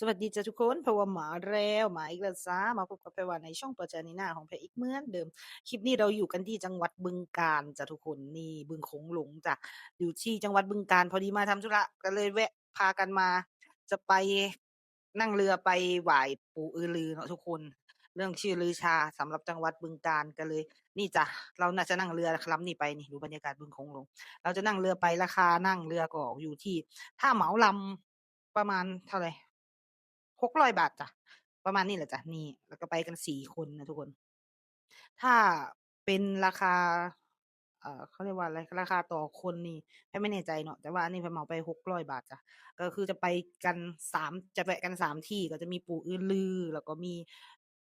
สวัสดีจ้ะทุกคนพราะว่ามาแล้วมาอีกแล้วจ้ามาพบกับแพรวาในช่องประจานีนาของแพรอีกเหมือนเดิม คลิปนี้เราอยู่กันที่จังหวัดบึงกาฬจ้ะทุกคนนี่บึงโขงหลงจ้ะอยู่ที่จังหวัดบึงกาฬพอดีมาทำธุระก็เลยแวะพากันมา จะไปนั่งเรือไปไหว้ปู่อือลือเนาะทุกคน เรื่องชื่อลือชาสำหรับจังหวัดบึงกาฬก็เลย นี่จ้ะเราน่าจะนั่งเรือลำนี้ไปนี่ดูบรรยากาศบึงโขงหลง เราจะนั่งเรือไปราคานั่งเรือก็อยู่ที่ถ้าเหมาลำประมาณเท่าไหร่ หกร้อยบาทจ้ะ ประมาณนี้แหละจ้ะนี่ แล้วก็ไปกันสี่คนนะทุกคน ถ้าเป็นราคา เอ่อเขาเรียกว่าอะไรราคาต่อคนนี่แพรไม่แน่ใจเนาะแต่ว่าอันนี้แพรเหมาไปหกร้อยบาทจ้ะก็คือจะไปกันสามจะแวะกันสามที่ก็จะมีปู่อือลือ แล้วก็มี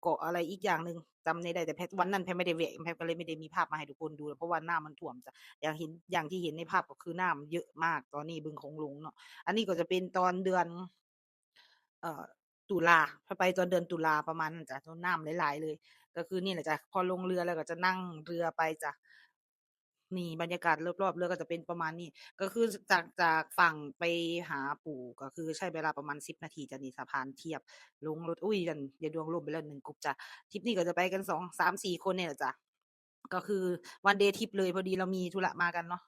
เกาะอะไรอีกอย่างหนึ่งจำไม่ได้แต่แพรวันนั้นแพรไม่ได้แวะแพรก็เลยไม่ได้มีภาพมาให้ทุกคนดู เพราะว่าน้ำมันท่วมจ้ะอย่างเห็นอย่างที่เห็นในภาพก็คือน้ำเยอะมากตอนนี้บึงโขงหลงเนาะอันนี้ก็จะเป็นตอนเดือน เอ่อ ตุลาพอไปตอนเดือนตุลาประมาณนั้นจ้ะตอนน้ำหลายๆเลย ก็คือนี่แหละจ้ะพอลงเรือแล้วก็จะนั่งเรือไปจ้ะนี่บรรยากาศรอบๆเรือก็จะเป็นประมาณนี้ ก็คือจากจากฝั่งไปหาปู่ก็คือใช้เวลาประมาณสิบนาทีจะนี่สะพานเทียบ ลงรถอุ้ยยันอย่าดวงลมไปแล้วหนึ่งกรุ๊ปจ้ะทริปนี้ก็จะไปกันสองสามสี่คนเนี่ยจ้ะก็คือวันเดย์ทริปเลยพอดีเรามีธุระมากันเนาะ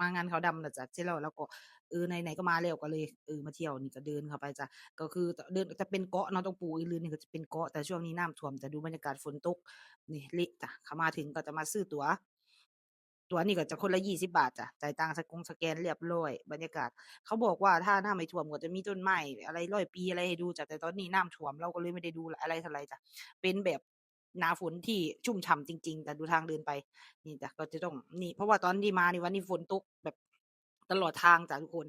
มางานเขาดำน่ะจ้ะเสร็จแล้วเราก็เออไหนๆก็มาแล้วก็เลยเออมาเที่ยวนี่ก็เดินเข้าไปจ้ะก็คือเดินจะเป็นเกาะเนาะตรงปูอือลือนี่ก็จะเป็นเกาะแต่ช่วงนี้น้ำท่วมจะดูบรรยากาศฝนตกนี่เละจ้ะเขามาถึงก็จะมาซื้อตั๋วตั๋วนี่ก็จะคนละยี่สิบบาทจ้ะจ่ายตังค์สกงสแกนเรียบร้อยบรรยากาศ เขาบอกว่าถ้าน้ำไม่ท่วมก็จะมีต้นไม้อะไรร้อยปีอะไรให้ดูจ้ะแต่ตอนนี้น้ำท่วมเราก็เลยไม่ได้ดูอะไรเท่าไรจ้ะเป็นแบบ หน้าฝนที่ชุ่มฉ่ำจริง ๆ แต่ดูทางเดินไป นี่จ้ะก็จะต้องนี่ เพราะว่าตอนที่มานี่วันนี้ฝนตกแบบตลอดทางจ้ะทุกคน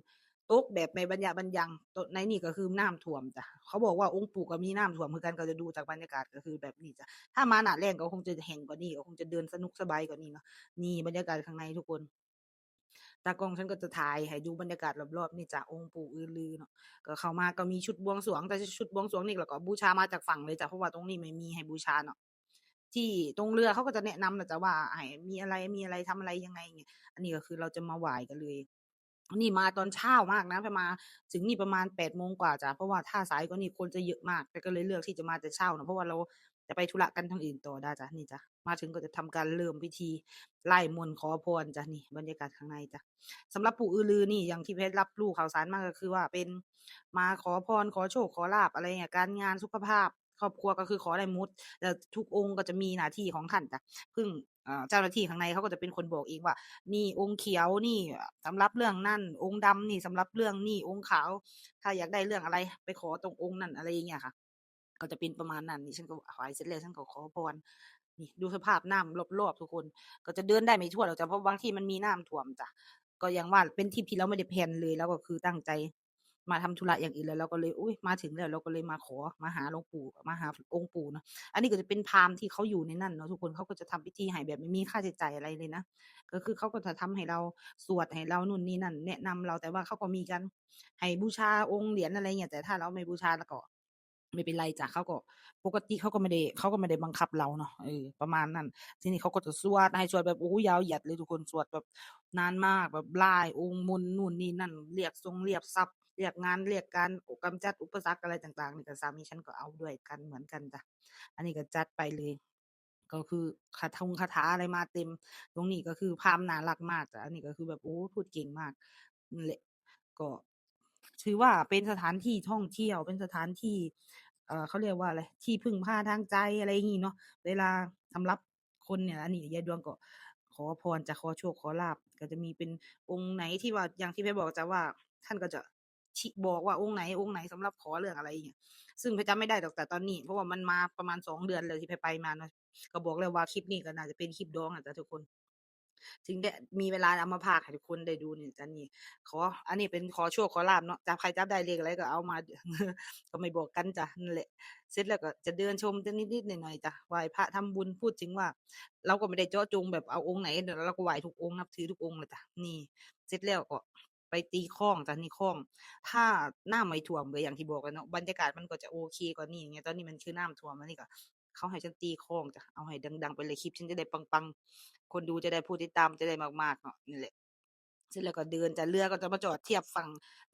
ตกแบบไม่บรรยะบรรยังในนี่ก็คือน้ำท่วมจ้ะเขาบอกว่าองค์ปู่ก็มีน้ำท่วมเหมือนกันก็จะดูจากบรรยากาศก็คือแบบนี้จ้ะถ้ามาหนาแล้งก็คงจะแห้งกว่านี้ก็คงจะเดินสนุกสบายกว่านี้เนาะนี่บรรยากาศข้างในทุกคนตากล้องฉันก็จะถ่ายให้ดูบรรยากาศรอบๆนี่จ้ะองค์ปู่อือลือเนาะก็เข้ามาก็มีชุดบวงสรวงแต่ชุดบวงสรวงนี่เราก็บูชามาจากฝั่งเลยจ้ะเพราะว่าตรงนี้ไม่มีให้บูชาเนาะ ที่ตรงเรือเขาก็จะแนะนำนะจ้ะว่าให้มีอะไรมีอะไรทำอะไรยังไงเงี้ยอันนี้ก็คือเราจะมาไหว้กันเลย นี่มาตอนเช้ามากนะแพรมาถึงนี่ประมาณแปดโมงกว่าจ้ะเพราะว่าถ้าสายกว่านี้คนจะเยอะมากแพรก็เลยเลือกที่จะมาแต่เช้านะเพราะว่าเราจะไปธุระกันทางอื่นต่อได้จ้ะนี่จ้ะมาถึงก็จะทำการเริ่มพิธีไล่มนขอพรจ้ะนี่บรรยากาศข้างในจ้ะสำหรับปู่อือลือนี่อย่างที่เพชรรับรู้ข่าวสารมากก็คือว่าเป็นมาขอพรขอโชคขอลาภอะไรเงี้ยการงานสุขภาพ ครอบครัวก็คือขอได้หมดแล้วทุกองค์ก็จะมีหน้าที่ของท่านจ้ะซึ่งเจ้าหน้าที่ข้างในเขาก็จะเป็นคนบอกเองว่า นี่องค์เขียวนี่สำหรับเรื่องนั่น องค์ดำนี่สำหรับเรื่องนี่องค์ขาว ถ้าอยากได้เรื่องอะไร ไปขอตรงองค์นั่นอะไรอย่างเงี้ยค่ะ ก็จะเป็นประมาณนั้นนี่ฉันก็หว้เสร็จแล้วฉันก็ขอพรนี่ดูสภาพน้ำรอบๆทุกคน ก็จะเดินได้ไม่ทั่วหรอกจ้ะเพราะบางที่มันมีน้ำท่วมจ้ะก็ย่างว่าเป็นทริปที่เราไม่ได้แพนเลยแล้วก็คือตั้งใจ มาทำธุระอย่างอื่นแล้วเราก็เลยอุ้ยมาถึงแล้วเราก็เลยมาขอมาหาหลวงปู่มาหาองค์ปู่เนาะอันนี้ก็จะเป็นพราหมณ์ที่เขาอยู่ในนั่นเนาะทุกคนเขาก็จะทำพิธีให้แบบไม่มีค่าใช้จ่ายอะไรเลยนะก็คือเขาก็จะทำให้เราสวดให้เรานู่นนี่นั่น แนะนำเราแต่ว่าเขาก็มีกันให้บูชาองค์เหรียญอะไรเงี้ยแต่ถ้าเราไม่บูชาแล้วก็ ไม่เป็นไรจ้ะเขาก็ปกติเขาก็ไม่ได้เขาก็ไม่ได้บังคับเราเนาะเออประมาณนั้น ทีนี้เขาก็จะสวดให้สวดแบบโอ้ยาวเหยียดเลยทุกคนสวดแบบนานมากแบบไล่องค์มนต์นู่นนี่นั่นเรียกทรงเรียกทรัพย์เรียกงานเรียกการกำจัดอุปสรรคอะไรต่างๆนี่ก็สามีฉันก็เอาด้วยกันเหมือนกันจ้ะอันนี้ก็จัดไปเลย ก็คือคาถงคาถาอะไรมาเต็ม ตรงนี้ก็คือพาหมณ์น่ารักมากจ้ะอันนี้ก็คือแบบโอ้พูดเก่งมากนั่นแหละก็ ถือว่าเป็นสถานที่ท่องเที่ยว เป็นสถานที่ เอ่อเขาเรียกว่าอะไร ที่พึ่งพาทางใจอะไรอย่างนี้เนาะ เวลาสำหรับคนเนี่ยอันนี้ยายดวงก็ขอพรจะขอโชคขอลาภก็จะมีเป็นองค์ไหนที่ว่าอย่างที่เพชรบอกจะว่า ท่านก็จะชบอกว่าองค์ไหนองค์ไหนสำหรับขอเรื่องอะไรอย่างเงี้ยซึ่งเพชรจำไม่ได้หรอกแต่ตอนนี้ เพราะว่ามันมาประมาณสองเดือนแล้วที่เพชรไปมาเนาะก็บอกเลยว่าคลิปนี้ก็น่าจะเป็นคลิปดองอะจ้ะทุกคน ถึงได้มีเวลาเอามาพากให้ทุกคนได้ดูเนี่ยจ้ะนี่ขอ อันนี้เป็นขอโชคขอลาภเนาะจับใครจับได้เลขอะไรก็เอามา ก็ไม่บอกกันจ้ะนั่นแหละ เสร็จแล้วก็จะเดินชมจะนิดๆหน่อยๆจ้ะไหว้พระทำบุญพูดถึงว่า เราก็ไม่ได้เจาะจงแบบเอาองค์ไหนเราก็ไหว้ทุกองค์นับถือทุกองค์เลยจ้ะนี่ เสร็จแล้วก็ไปตีข้องจ้ะนี่ข้อง ถ้าน้ำไม่ท่วมก็อย่างที่บอกอะเนาะบรรยากาศมันก็จะโอเคกว่านี้ไงตอนนี้มันคือน้ำท่วมอันนี้ก็เขาให้ฉันตีข้องจ้ะ เอาให้ดัง ๆ ไปเลยคลิปฉันจะได้ปังๆ คนดูจะได้ผู้ติดตามจะได้มากๆเนาะนี่แหละเสร็จแล้วก็เดินจะเรือก็จะมาจอดเทียบฝั่ง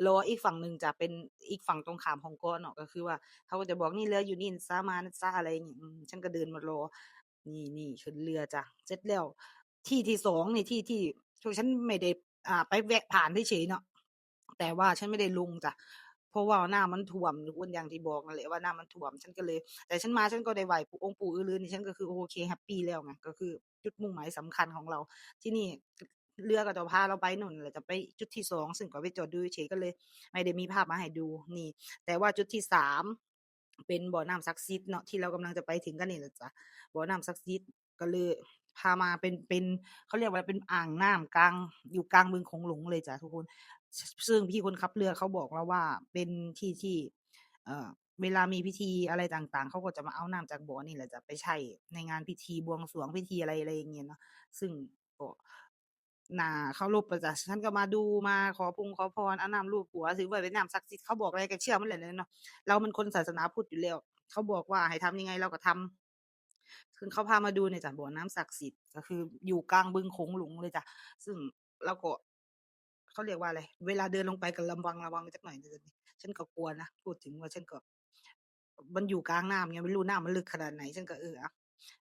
รออีกฝั่งหนึ่งจะเป็นอีกฝั่งตรงขามของเกาะเนาะก็คือว่าเขาก็จะบอก"นี่เรืออยู่นี่นะจ๊ะมานะจ๊ะ"อะไรอย่างงี้อืมฉันก็เดินมารอ นี่ๆขึ้นเรือจ้ะเสร็จแล้ว ที่ที่2นี่ที่ที่ฉันไม่ได้อ่าไปแวะผ่านเฉยเนาะแต่ว่าฉันไม่ได้ลงจ้ะ เพราะว่าน้ำมันท่วมทุกคนอย่างที่บอกนั่นแหละว่าน้ำมันท่วมฉันก็เลย แต่ฉันมาฉันก็ได้ไหวปู่องค์ปู่อือรือนี่ฉันก็คือโอเคแฮปปี้แล้วไงก็คือจุดมุ่งหมายสำคัญของเรา ที่นี่เรือก็จะพาเราไปโน่นแหละจะไปจุดที่2ซึ่งก็ไปจอดดูเฉยก็เลย ไม่ได้มีภาพมาให้ดูนี่ แต่ว่าจุดที่3เป็นบ่อน้ำศักดิ์สิทเนาะที่เรากำลังจะไปถึงกันนี่แหละจ้ะบ่อน้ำศักดิ์สิทก็เลยพามาเป็นเป็นเขาเรียกว่าเป็นอ่างน้ำกลางอยู่กลางบึงโขงหลงเลยจ้ะทุกคน ซึ่งพี่คนขับเรือเขาบอกเราว่าเป็นที่ที่ เอ่อเวลามีพิธีอะไรต่างๆ เขาก็จะมาเอาน้ำจากบ่อนี่แหละจะไปใช้ในงานพิธีบวงสรวงพิธีอะไรอะไรอย่างเงี้ยเนาะซึ่งก็น่าเคารพอะจ้ะฉันก็มาดูมาขอพงขอพรเอาน้ำลูบหัวถือว่าเป็นน้ำศักดิ์สิทธิ์เขาบอกอะไรก็เชื่อมันแหละเนาะเรามันคนศาสนาพุทธอยู่แล้วเขาบอกว่าให้ทำยังไงเราก็ทำซึ่งเขาพามาดูเนี่ยจ้ะบ่อน้ำศักดิ์สิทธิ์ก็คืออยู่กลางบึงโขงหลงเลยจ้ะซึ่งเราก็ เขาเรียกว่าอะไร เวลาเดินลงไปก็ระวังๆจักหน่อยฉันก็กลัวนะ พูดถึงว่าฉันก็ มันอยู่กลางน้ำไงไม่รู้น้ำมันลึกขนาดไหน ฉันก็เออ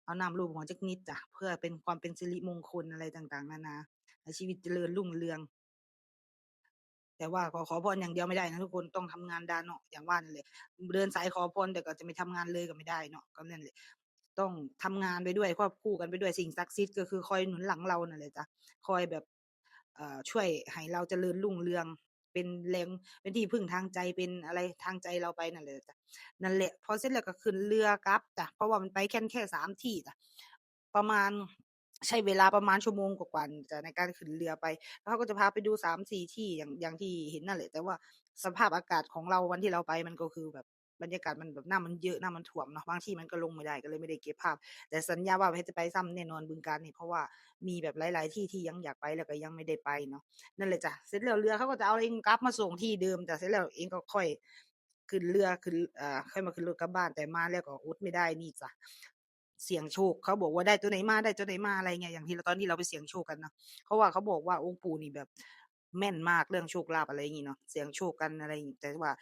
เอาน้ำลูบหัวจักนิดจ้ะเพื่อเป็นความเป็นสิริมงคลอะไรต่างๆ นานาให้ชีวิตเจริญรุ่งเรือง แต่ว่าก็ขอพรอย่างเดียวไม่ได้นะทุกคนต้องทำงานด่าเนาะอย่างว่านั่นแหละเดินสายขอพรแต่ก็จะไม่ทำงานเลยก็ไม่ได้เนาะก็นั่นแหละต้องทำงานไปด้วยควบคู่กันไปด้วยสิ่งศักดิ์สิทธิ์ก็คือคอยหนุนหลังเรานั่นแหละจ้ะคอยแบบ ช่วยให้เราเจริญรุ่งเรืองเป็นแรงเป็นที่พึ่งทางใจเป็นอะไรทางใจเราไปนั่นแหละจ้ะนั่นแหละพอเสร็จแล้วก็ขึ้นเรือกลับจ้ะเพราะว่ามันไปแค่แค่3ที่จ้ะประมาณใช้เวลาประมาณชั่วโมงกว่าๆจ้ะในการขึ้นเรือไป แล้วเขาก็จะพาไปดู3-4ที่อย่างอย่างที่เห็นนั่นแหละ แต่ว่าสภาพอากาศของเราวันที่เราไปมันก็คือแบบ บรรยากาศมันแบบน้ำมันเยอะน้ำมันท่วมเนาะบางที่มันก็ลงไม่ได้ก็เลยไม่ได้เก็บภาพ แต่สัญญาว่าจะไปซ้ำแน่นอนบึงกาฬนี่เพราะว่ามีแบบหลาย ๆ ที่ที่ยังอยากไปแล้วก็ยังไม่ได้ไปเนาะนั่นแหละจ้ะเสร็จแล้วเรือเขาก็จะเอาเองกลับมาส่งที่เดิมจ้ะเสร็จแล้วเองก็ค่อยขึ้นเรือขึ้นอ่าค่อยมาขึ้นรถกลับบ้านแต่มาแล้วก็อดไม่ได้นี่จ้ะเสี่ยงโชคเขาบอกว่าได้ตัวไหนมาได้ตัวไหนมาอะไรเงี้ยอย่างที่ตอนที่เราไปเสี่ยงโชคกันเนาะเพราะว่าเขาบอกว่าองค์ปู่นี่แบบแม่นมากเรื่องโชคลาภอะไรอย่างี้เนาะเสี่ยงโชคกันอะไรงี้แต่ว่า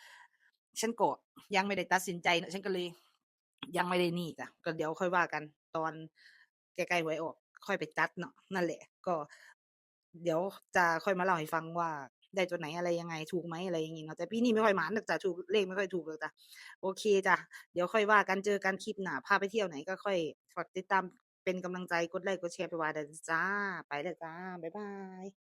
ฉันก็ยังไม่ได้ตัดสินใจเนาะฉันก็เลย ยังไม่ได้นี่จ้ะก็เดี๋ยวค่อยว่ากันตอนใกล้ๆหวยออก ค่อยไปตัดเนาะนั่นแหละ ก็ เดี๋ยวจะค่อยมาเล่าให้ฟังว่า ได้ตัวไหนอะไรยังไงถูกไหมอะไรอย่างงี้เนาะแต่ปีนี้ไม่ค่อยหมานดอกจ้ะถูกเลขไม่ค่อยถูกหรอกจ้ะโอเคจ้ะเดี๋ยวค่อยว่ากันเจอกันคลิปหน้าพาไปเที่ยวไหนก็ค่อยฝากติดตามเป็นกำลังใจกดไลก์กดแชร์ไปว่าได้เลยจ้ะไปแล้วจ้ะบ๊ายบาย